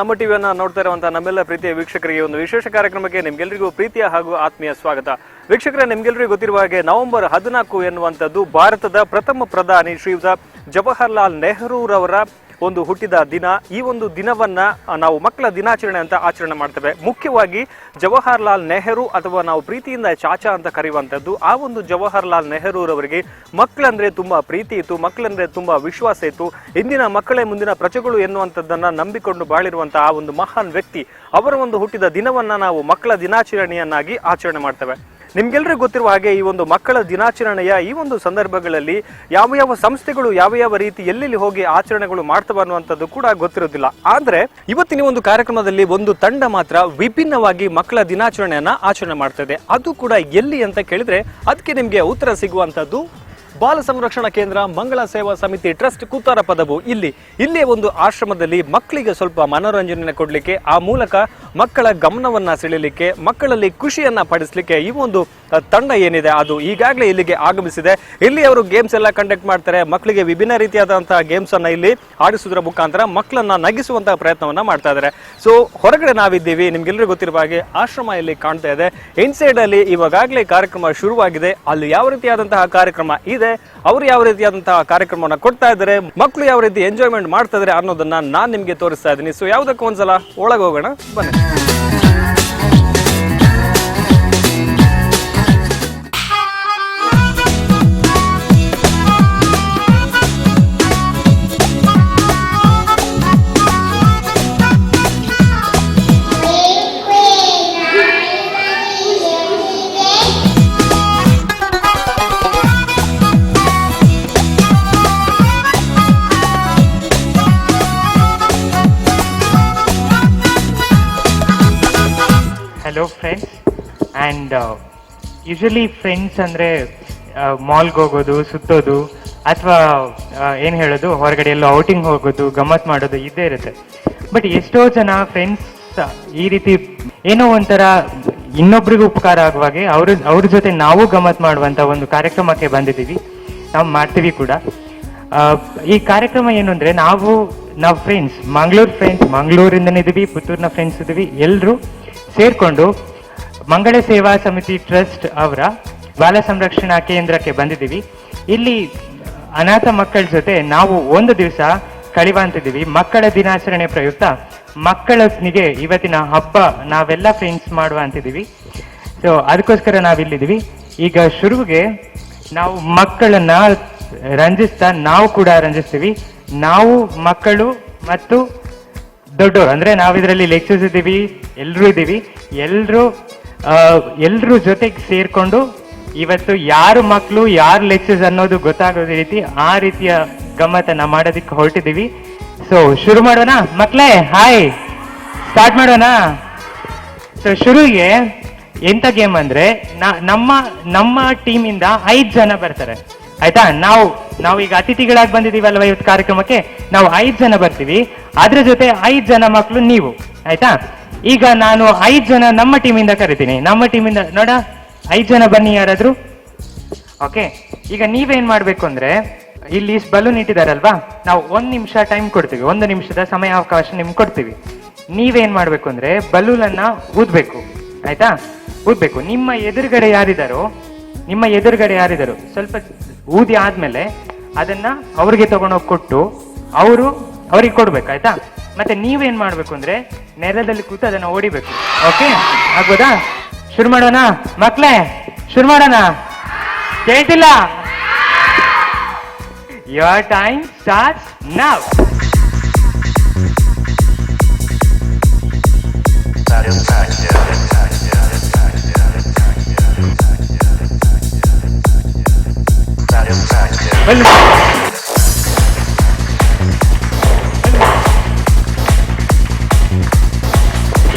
ನಮ್ಮ ಟಿವಿಯನ್ನ ನೋಡ್ತಾ ಇರುವಂತಹ ನಮ್ಮೆಲ್ಲ ಪ್ರೀತಿಯ ವೀಕ್ಷಕರಿಗೆ ಒಂದು ವಿಶೇಷ ಕಾರ್ಯಕ್ರಮಕ್ಕೆ ನಿಮ್ಗೆಲ್ರಿಗೂ ಪ್ರೀತಿಯ ಹಾಗೂ ಆತ್ಮೀಯ ಸ್ವಾಗತ. ವೀಕ್ಷಕರ, ನಿಮ್ಗೆಲ್ರಿಗೂ ಗೊತ್ತಿರುವ ಹಾಗೆ ನವೆಂಬರ್ ಹದಿನಾಲ್ಕು ಎನ್ನುವಂಥದ್ದು ಭಾರತದ ಪ್ರಥಮ ಪ್ರಧಾನಿ ಶ್ರೀಯುತ ಜವಾಹರ್ಲಾಲ್ ನೆಹರೂರವರ ಒಂದು ಹುಟ್ಟಿದ ದಿನ. ಈ ಒಂದು ದಿನವನ್ನ ನಾವು ಮಕ್ಕಳ ದಿನಾಚರಣೆ ಅಂತ ಆಚರಣೆ ಮಾಡ್ತೇವೆ. ಮುಖ್ಯವಾಗಿ ಜವಾಹರ್ಲಾಲ್ ನೆಹರು ಅಥವಾ ನಾವು ಪ್ರೀತಿಯಿಂದ ಚಾಚಾ ಅಂತ ಕರೆಯುವಂಥದ್ದು, ಆ ಒಂದು ಜವಾಹರ್ಲಾಲ್ ನೆಹರೂರವರಿಗೆ ಮಕ್ಕಳಂದ್ರೆ ತುಂಬಾ ಪ್ರೀತಿ ಇತ್ತು, ಮಕ್ಕಳಂದ್ರೆ ತುಂಬಾ ವಿಶ್ವಾಸ ಇತ್ತು. ಇಂದಿನ ಮಕ್ಕಳೇ ಮುಂದಿನ ಪ್ರಜೆಗಳು ಎನ್ನುವಂಥದ್ದನ್ನ ನಂಬಿಕೊಂಡು ಬಾಳಿರುವಂತಹ ಆ ಒಂದು ಮಹಾನ್ ವ್ಯಕ್ತಿ, ಅವರ ಒಂದು ಹುಟ್ಟಿದ ದಿನವನ್ನ ನಾವು ಮಕ್ಕಳ ದಿನಾಚರಣೆಯನ್ನಾಗಿ ಆಚರಣೆ ಮಾಡ್ತೇವೆ. ನಿಮ್ಗೆಲ್ರಿಗೂ ಗೊತ್ತಿರುವ ಹಾಗೆ ಈ ಒಂದು ಮಕ್ಕಳ ದಿನಾಚರಣೆಯ ಈ ಒಂದು ಸಂದರ್ಭಗಳಲ್ಲಿ ಯಾವ ಯಾವ ಸಂಸ್ಥೆಗಳು ಯಾವ ಯಾವ ರೀತಿ ಎಲ್ಲೆಲ್ಲಿ ಹೋಗಿ ಆಚರಣೆಗಳು ಮಾಡ್ತವೆ ಅನ್ನುವಂಥದ್ದು ಕೂಡ ಗೊತ್ತಿರೋದಿಲ್ಲ. ಆದ್ರೆ ಇವತ್ತಿನ ಒಂದು ಕಾರ್ಯಕ್ರಮದಲ್ಲಿ ಒಂದು ತಂಡ ಮಾತ್ರ ವಿಭಿನ್ನವಾಗಿ ಮಕ್ಕಳ ದಿನಾಚರಣೆಯನ್ನ ಆಚರಣೆ ಮಾಡ್ತದೆ. ಅದು ಕೂಡ ಎಲ್ಲಿ ಅಂತ ಕೇಳಿದ್ರೆ ಅದಕ್ಕೆ ನಿಮ್ಗೆ ಉತ್ತರ ಸಿಗುವಂತದ್ದು ಬಾಲ ಸಂರಕ್ಷಣಾ ಕೇಂದ್ರ ಮಂಗಳ ಸೇವಾ ಸಮಿತಿ ಟ್ರಸ್ಟ್ ಕೂತಾರ ಪದವು ಇಲ್ಲಿ. ಇಲ್ಲಿ ಒಂದು ಆಶ್ರಮದಲ್ಲಿ ಮಕ್ಕಳಿಗೆ ಸ್ವಲ್ಪ ಮನೋರಂಜನೆ ಕೊಡಲಿಕ್ಕೆ ಆ ಮೂಲಕ ಮಕ್ಕಳ ಗಮನವನ್ನ ಸೆಳೆಯಲಿಕ್ಕೆ, ಮಕ್ಕಳಲ್ಲಿ ಖುಷಿಯನ್ನ ಪಡಿಸಲಿಕ್ಕೆ ಈ ಒಂದು ತಂಡ ಏನಿದೆ, ಅದು ಈಗಾಗಲೇ ಇಲ್ಲಿಗೆ ಆಗಮಿಸಿದೆ. ಇಲ್ಲಿ ಅವರು ಗೇಮ್ಸ್ ಎಲ್ಲ ಕಂಡಕ್ಟ್ ಮಾಡ್ತಾರೆ, ಮಕ್ಕಳಿಗೆ ವಿಭಿನ್ನ ರೀತಿಯಾದಂತಹ ಗೇಮ್ಸ್ ಅನ್ನ ಇಲ್ಲಿ ಆಡಿಸುವುದರ ಮುಖಾಂತರ ಮಕ್ಕಳನ್ನ ನಗಿಸುವಂತಹ ಪ್ರಯತ್ನವನ್ನ ಮಾಡ್ತಾ ಇದ್ದಾರೆ. ಸೊ ಹೊರಗಡೆ ನಾವಿದ್ದೀವಿ ನಿಮ್ಗೆಲ್ಲರಿಗೂ ಗೊತ್ತಿರುವ ಹಾಗೆ ಆಶ್ರಮ ಇಲ್ಲಿ ಕಾಣ್ತಾ ಇದೆ. ಇನ್ಸೈಡ್ ಅಲ್ಲಿ ಇವಾಗಲೇ ಕಾರ್ಯಕ್ರಮ ಶುರುವಾಗಿದೆ, ಅಲ್ಲಿ ಯಾವ ರೀತಿಯಾದಂತಹ ಕಾರ್ಯಕ್ರಮ ಇದೆ, ಅವರು ಯಾವ ರೀತಿಯಾದಂತಹ ಕಾರ್ಯಕ್ರಮವನ್ನ ಕೊಡ್ತಾ ಇದ್ದಾರೆ ಮಕ್ಕಳು ಯಾವ ರೀತಿ ಎಂಜಾಯ್ಮೆಂಟ್ ಮಾಡ್ತಾ ಇದ್ದಾರೆ ಅನ್ನೋದನ್ನ ನಾನ್ ನಿಮ್ಗೆ ತೋರಿಸ್ತಾ ಇದ್ದೀನಿ. ಸೊ ಯಾವ್ದಕ್ಕೂ ಒಂದ್ಸಲ ಒಳಗೋಗೋಣ, ಬನ್ನಿ. ಫ್ರೆಂಡ್ಸ್ ಆ್ಯಂಡ್ ಯೂಶಲಿ ಫ್ರೆಂಡ್ಸ್ ಅಂದರೆ ಮಾಲ್ಗೆ ಹೋಗೋದು, ಸುತ್ತೋದು, ಅಥವಾ ಏನು ಹೇಳೋದು ಹೊರಗಡೆ ಎಲ್ಲ ಔಟಿಂಗ್ ಹೋಗೋದು, ಗಮ್ಮತ್ ಮಾಡೋದು, ಇದ್ದೇ ಇರುತ್ತೆ. ಬಟ್ ಎಷ್ಟೋ ಜನ ಫ್ರೆಂಡ್ಸ್ ಈ ರೀತಿ ಏನೋ ಒಂಥರ ಇನ್ನೊಬ್ರಿಗೂ ಉಪಕಾರ ಆಗುವಾಗೆ ಅವ್ರ ಅವ್ರ ಜೊತೆ ನಾವು ಗಮ್ಮತ್ ಮಾಡುವಂಥ ಒಂದು ಕಾರ್ಯಕ್ರಮಕ್ಕೆ ಬಂದಿದ್ದೀವಿ. ನಾವು ಮಾಡ್ತೀವಿ ಕೂಡ. ಈ ಕಾರ್ಯಕ್ರಮ ಏನು ಅಂದರೆ, ನಾವು ನಾವು ಫ್ರೆಂಡ್ಸ್ ಮಂಗಳೂರು ಫ್ರೆಂಡ್ಸ್ ಮಂಗಳೂರಿಂದನೇ ಇದೀವಿ, ಪುತ್ತೂರಿನ ಫ್ರೆಂಡ್ಸ್ ಇದ್ದೀವಿ ಎಲ್ಲರೂ ಸೇರ್ಕೊಂಡು ಮಂಗಳ ಸೇವಾ ಸಮಿತಿ ಟ್ರಸ್ಟ್ ಅವರ ಬಾಲ ಸಂರಕ್ಷಣಾ ಕೇಂದ್ರಕ್ಕೆ ಬಂದಿದ್ದೀವಿ. ಇಲ್ಲಿ ಅನಾಥ ಮಕ್ಕಳ ಜೊತೆ ನಾವು ಒಂದು ದಿವಸ ಕಳಿವಂತಿದ್ದೀವಿ ಮಕ್ಕಳ ದಿನಾಚರಣೆ ಪ್ರಯುಕ್ತ ಮಕ್ಕಳಿಗೆ ಇವತ್ತಿನ ಹಬ್ಬ ನಾವೆಲ್ಲ ಫ್ರೆಂಡ್ಸ್ ಮಾಡುವ ಅಂತಿದ್ದೀವಿ. ಸೊ ಅದಕ್ಕೋಸ್ಕರ ನಾವಿಲ್ಲಿದ್ದೀವಿ. ಈಗ ಶುರುವಿಗೆ ನಾವು ಮಕ್ಕಳನ್ನ ರಂಜಿಸ್ತಾ ನಾವು ಕೂಡ ರಂಜಿಸ್ತೀವಿ. ನಾವು ಮಕ್ಕಳು ಮತ್ತು ದೊಡ್ಡವರು ಅಂದ್ರೆ ನಾವು ಇದರಲ್ಲಿ ಲೆಕ್ಚರ್ಸ್ ಇದ್ದೀವಿ ಎಲ್ಲರೂ ಇದ್ದೀವಿ. ಎಲ್ಲರೂ ಎಲ್ಲರೂ ಜೊತೆಗೆ ಸೇರಿಕೊಂಡು ಇವತ್ತು ಯಾರು ಮಕ್ಕಳು ಯಾರು ಲೆಕ್ಚರ್ಸ್ ಅನ್ನೋದು ಗೊತ್ತಾಗೋ ರೀತಿ ಆ ರೀತಿಯ ಗಮ್ಮತ್ತನ್ನ ಮಾಡೋದಕ್ಕೆ ಹೊರಟಿದ್ದೀವಿ ಸೊ ಶುರು ಮಾಡೋಣ? ಮಕ್ಕಳೇ ಹಾಯ್ ಸ್ಟಾರ್ಟ್ ಮಾಡೋಣ? ಸೊ ಶುರುವಿಗೆ ಎಂಥ ಗೇಮ್ ಅಂದರೆ ನಮ್ಮ ನಮ್ಮ ಟೀಮಿಂದ ಐದು ಜನ ಬರ್ತಾರೆ. ಆಯ್ತಾ? ನಾವು ನಾವು ಈಗ ಅತಿಥಿಗಳಾಗಿ ಬಂದಿದ್ದೀವಲ್ವ ಇವತ್ತು ಕಾರ್ಯಕ್ರಮಕ್ಕೆ? ನಾವು ಐದು ಜನ ಬರ್ತೀವಿ. ಅದ್ರ ಜೊತೆ ಐದು ಜನ ಮಕ್ಕಳು ನೀವು. ಆಯ್ತಾ? ಈಗ ನಾನು ಐದ್ ಜನ ನಮ್ಮ ಟೀಮಿಂದ ಕರಿತೀನಿ. ನಮ್ಮ ಟೀಮಿಂದ ನೋಡ, ಐದ್ ಜನ ಬನ್ನಿ ಯಾರಾದ್ರೂ. ಓಕೆ ಈಗ ನೀವೇನ್ ಮಾಡ್ಬೇಕು ಅಂದ್ರೆ, ಇಲ್ಲಿ ಬಲೂನ್ ಇಟ್ಟಿದಾರಲ್ವಾ? ನಾವು ಒಂದ್ ನಿಮಿಷ ಟೈಮ್ ಕೊಡ್ತೀವಿ. ಒಂದು ನಿಮಿಷದ ಸಮಯ ಅವಕಾಶ ನಿಮ್ಗೆ ಕೊಡ್ತೀವಿ. ನೀವೇನ್ ಮಾಡ್ಬೇಕು ಅಂದ್ರೆ ಬಲೂನ್ ಅನ್ನ ಊದ್ಬೇಕು. ಆಯ್ತಾ? ಊದ್ಬೇಕು. ನಿಮ್ಮ ಎದುರುಗಡೆ ಯಾರಿದಾರೋ, ನಿಮ್ಮ ಎದುರುಗಡೆ ಯಾರಿದಾರೋ, ಸ್ವಲ್ಪ ಊದಿ ಆದ್ಮೇಲೆ ಅದನ್ನ ಅವ್ರಿಗೆ ತಗೊಂಡೋಗಿ ಕೊಟ್ಟು, ಅವರು ಅವ್ರಿಗೆ ಕೊಡ್ಬೇಕು. ಆಯ್ತಾ? ಮತ್ತೆ ನೀವೇನ್ ಮಾಡ್ಬೇಕು ಅಂದ್ರೆ ನೆಲದಲ್ಲಿ ಕೂತು ಅದನ್ನ ಓಡಿಬೇಕು. ಓಕೆ ಆಗ್ಬೋದಾ? ಶುರು ಮಾಡೋಣ? ಮಕ್ಳೇ, ಶುರು ಮಾಡೋಣ? ಕೇಳ್ತಿಲ್ಲ? ಯೋರ್ ಟೈಮ್ ಸ್ಟಾರ್ಟ್ ನಾವ್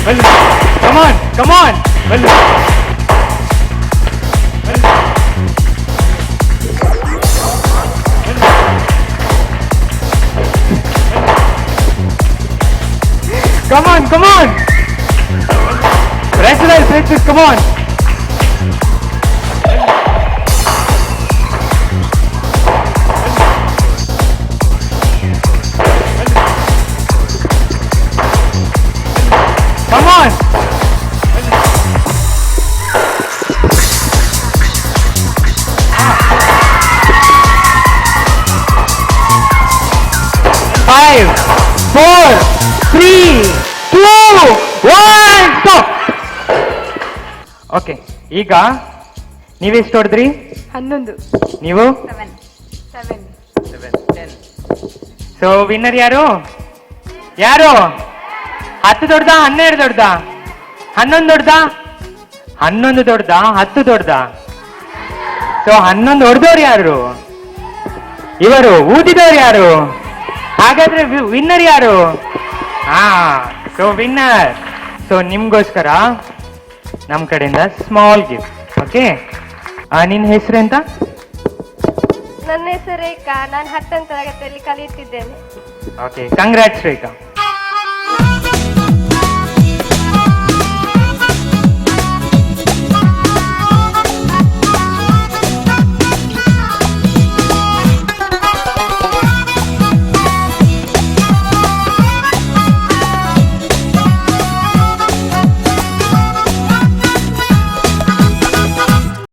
Come on, come on. Come on, come on! Pressurize, pressurize, come on! Five four three two one stop okay ಈಗ ನೀವೆಷ್ಟು ಹೊಡೆದ್ರಿ? ಹನ್ನೊಂದು. ನೀವು? ಸೆವೆನ್ ಸೆವೆನ್ ಸೊ ವಿನ್ನರ್ ಯಾರು? ಯಾರು? ಹತ್ತು ದೊಡ್ಡದ ಹನ್ನೆರಡು ದೊಡ್ಡದ? ಹನ್ನೊಂದು ದೊಡ್ಡದ? ಹನ್ನೊಂದು ದೊಡ್ಡದ ಹತ್ತು ದೊಡ್ಡದ? ಸೊ ಹನ್ನೊಂದು ಹೊಡೆದವ್ರು ಯಾರು? ಇವರು ಊದಿದವ್ರು ಯಾರು? ಹಾಗಾದ್ರೆ ವಿನ್ನರ್ ಯಾರು? ಹಾ ಸೊ ವಿನ್ನರ್ ಸೊ ನಿಮ್ಗೋಸ್ಕರ ನಮ್ಮ ಕಡೆಯಿಂದ ಸ್ಮಾಲ್ ಗಿಫ್ಟ್ ಓಕೆ ನಿನ್ನ ಹೆಸರು ಎಂತ? ನನ್ನ ಹೆಸರು ರೇಖಾ ನಾನು ಹತ್ತನೇ ತರಗತಿಯಲ್ಲಿ ಕಲಿಯುತ್ತಿದ್ದೇನೆ. ಓಕೆ ಕಂಗ್ರಾಟ್ಸ್ ರೇಖಾ